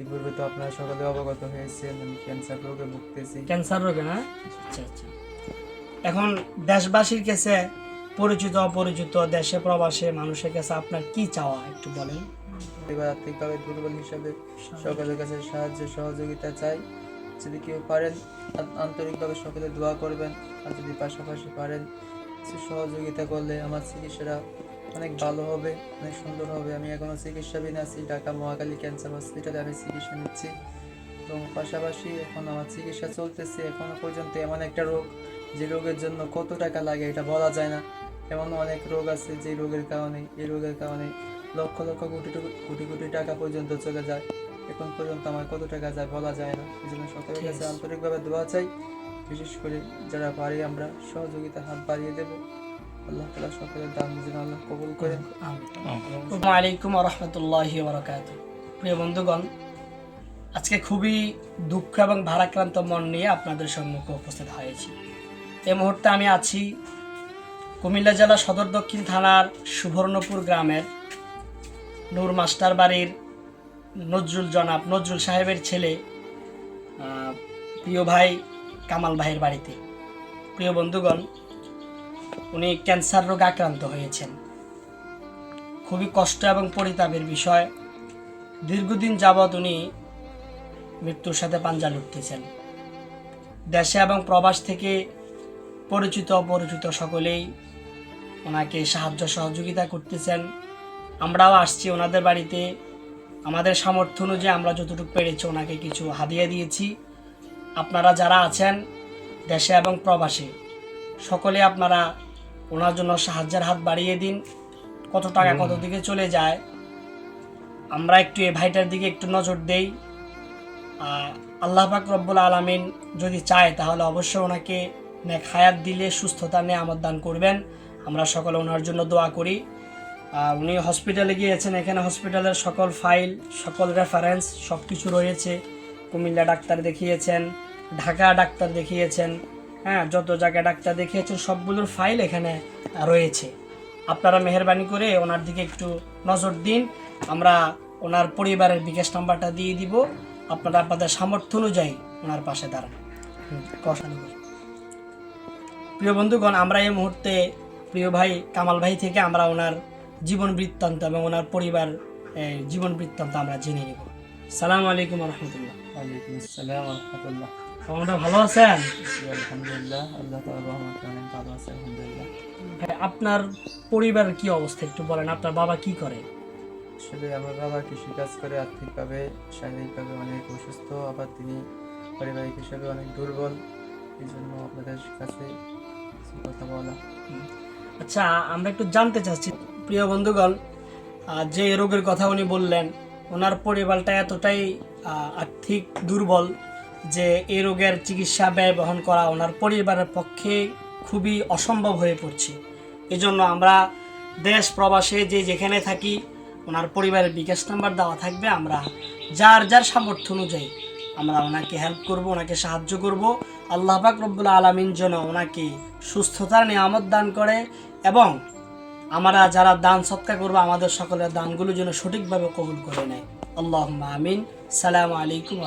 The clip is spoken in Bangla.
ইতিপূর্বে তো আপনারা সকলে অবগত হয়েছেন আমি ক্যান্সার রোগে ভুগতেছি। ক্যান্সার রোগে না? আচ্ছা আচ্ছা। এখন দেশবাসীর কাছে পরিচিত অপরিচিত দেশে প্রবাসে মানুষের কাছে আপনার কি চাওয়া? একটু বলেন। এবার আর্থিকভাবে দুর্বল হিসাবে সকলের কাছে সাহায্য সহযোগিতা চাই। যদি কেউ পারেন আন্তরিকভাবে সকলে দোয়া করবেন। আর যদি পাশাপাশি পারেন সহযোগিতা করলে আমার চিকিৎসাটা অনেক ভালো হবে অনেক সুন্দর হবে। আমি এখনও চিকিৎসাধীন আছি ঢাকা মহাকালী ক্যান্সার হসপিটালে আমি চিকিৎসা নিচ্ছি। এবং পাশাপাশি এখন আমার চিকিৎসা চলতেছে এখনও পর্যন্ত এমন একটা রোগ যে রোগের জন্য কত টাকা লাগে এটা বলা যায় না। এমন অনেক রোগ আছে যে রোগের কারণে এই রোগের কারণে লক্ষ লক্ষ কোটি কোটি কোটি টাকা পর্যন্ত চলে যায়। এখন পর্যন্ত আমার কত টাকা যায় বলা যায় না। এই জন্য সকলের কাছে আন্তরিকভাবে দোয়া চাই বিশেষ করে যারা পারি আমরা সহযোগিতা হাত বাড়িয়ে দেব। আল্লাহ তালা সকলের দান যেন আল্লাহ কবুল করেন। আলাইকুম রহমতুল্লাহি বরকাত প্রিয় বন্ধুগণ আজকে খুবই দুঃখ এবং ভারাক্রান্ত মন নিয়ে আপনাদের সম্মুখে উপস্থিত হয়েছি। এই মুহূর্তে আমি আছি কুমিল্লা জেলা সদর দক্ষিণ থানার সুবর্ণপুর গ্রামের নূর মাস্টার বাড়ির নজরুল জনাব নজরুল সাহেবের ছেলে প্রিয় ভাই কামাল ভাইয়ের বাড়িতে। প্রিয় বন্ধুগণ উনি ক্যান্সার রোগে আক্রান্ত হয়েছেন। খুবই কষ্ট এবং পরিতাপের বিষয়। দীর্ঘদিন যাবৎ উনি মৃত্যুর সাথে পাঞ্জা লুটতেছেন। দেশে এবং প্রবাস থেকে পরিচিত অপরিচিত সকলেই ওনাকে সাহায্য সহযোগিতা করতেছেন। আমরাও আসছি ওনাদের বাড়িতে। আমাদের সামর্থ্য অনুযায়ী আমরা যতটুকু পেরেছি ওনাকে কিছু হাদিয়া দিয়েছি। আপনারা যারা আছেন দেশে এবং প্রবাসে সকলে আপনারা ওনার জন্য সাহায্যের হাত বাড়িয়ে দিন। কত টাকা কত দিকে চলে যায় আমরা একটু এই ভাইটার দিকে একটু নজর দেই। আর আল্লাহ পাক রব্বুল আলমিন যদি চায় তাহলে অবশ্যই ওনাকে নেক হায়াত দিলে সুস্থতা নিয়ে আমার দান করবেন। আমরা সকলে ওনার জন্য দোয়া করি। আর উনি হসপিটালে গিয়েছেন এখানে হসপিটালের সকল ফাইল সকল রেফারেন্স সব কিছু রয়েছে। কুমিল্লা ডাক্তার দেখিয়েছেন ঢাকা ডাক্তার দেখিয়েছেন। হ্যাঁ যত জায়গায় ডাক্তার দেখিয়েছেন, সবগুলোর ফাইল এখানে রয়েছে। আপনারা মেহরবানি করে ওনার দিকে একটু নজর দিন। আমরা ওনার পরিবারের বিকাশ নাম্বারটা দিয়ে দিব। আপনারা আপনাদের সামর্থ্য অনুযায়ী ওনার পাশে দাঁড়ান। প্রিয় বন্ধুগণ, আমরা এই মুহূর্তে প্রিয় ভাই কামাল ভাই থেকে আমরা ওনার জীবন বৃত্তান্ত এবং ওনার পরিবার জীবন বৃত্তান্ত আমরা জেনে নিব। সালাম আলাইকুম রহমতুল্লাহ। ওয়ালাইকুম আসসালাম রহমতুল্লাহ। আপনারা ভালো আছেন? আলহামদুলিল্লাহ আল্লাহ রহমতে অনেক ভালো আছে আলহামদুলিল্লাহ। ভাই আপনার পরিবারের কি অবস্থা একটু বলেন আপনার বাবা কি করে? আসলে আমার বাবা কৃষিকাজ করে আর্থিকভাবে শারীরিকভাবে অনেক অসুস্থ আবার তিনি পারিবারিক হিসাবে অনেক দুর্বল। এই জন্য আপনাদের কাছে কথা বলা। আচ্ছা আমরা একটু জানতে চাচ্ছি প্রিয় বন্ধুগণ যে রোগের কথা উনি বললেন ওনার পরিবারটা এতটাই আর্থিক দুর্বল যে এই রোগের চিকিৎসা ব্যয় বহন করা ওনার পরিবারের পক্ষে খুবই অসম্ভব হয়ে পড়ছে। এজন্য আমরা দেশ, প্রবাসে যে যেখানে থাকি, ওনার পরিবারের বিকাশ নাম্বার দেওয়া থাকবে। আমরা যার যার সামর্থ্য অনুযায়ী আমরা ওনাকে হেল্প করব, ওনাকে সাহায্য করব। আল্লাহ পাক রব্বুল আলমিন যেন ওনাকে সুস্থতার নিয়ামত দান করে এবং আমরা যারা দান সৎকার করব, আমাদের সকলের দানগুলো যেন সঠিকভাবে কবুল করে নেয়। আল্লাহ আমিন। সালাম আলাইকুম